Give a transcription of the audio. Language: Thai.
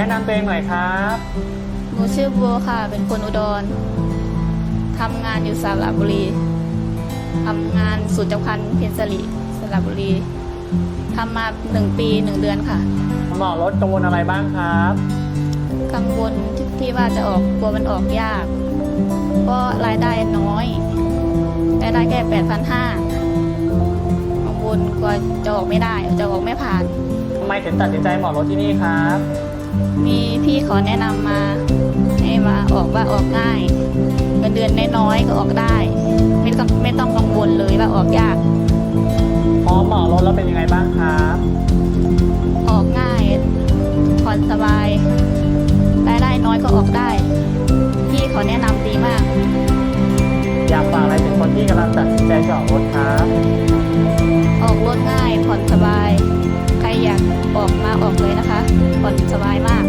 แนะนำตัวเองหน่อยครับ หนูชื่อบัวค่ะ เป็นคนอุดรทำงานอยู่สระบุรีทำงานสูตรจักรพันธ์เพนสลิสระบุรีทำมาหนึ่งปีหนึ่งเดือนค่ะหมอรถกังวลอะไรบ้างครับ กังวลที่ว่าจะออกกลัวมันออกยากเพราะรายได้น้อยรายได้แค่แปดพันห้ากังวลกลัวจะออกไม่ได้จะออกไม่ผ่าน ทำไมถึงตัดสินใจหมอรถที่นี่ครับ มีพี่ขอแนะนำมา ให้มาออกว่าออกง่ายเงินเดือนน้อยๆก็ออกได้ ไม่ต้องไม่ต้องกังวลเลยว่าออกยากพร้อมหมอรถแล้วเป็นยังไงบ้างครับออกง่ายผ่อนสบายรายได้น้อยก็ออกได้ พี่เขาแนะนำดีมาก อยากฝากอะไรถึงคนที่กำลังตัดสินใจจะออกรถครับออกรถง่ายผ่อนสบาย ใครอยากออกมาออกเลยนะคะ ผ่อนสบายมาก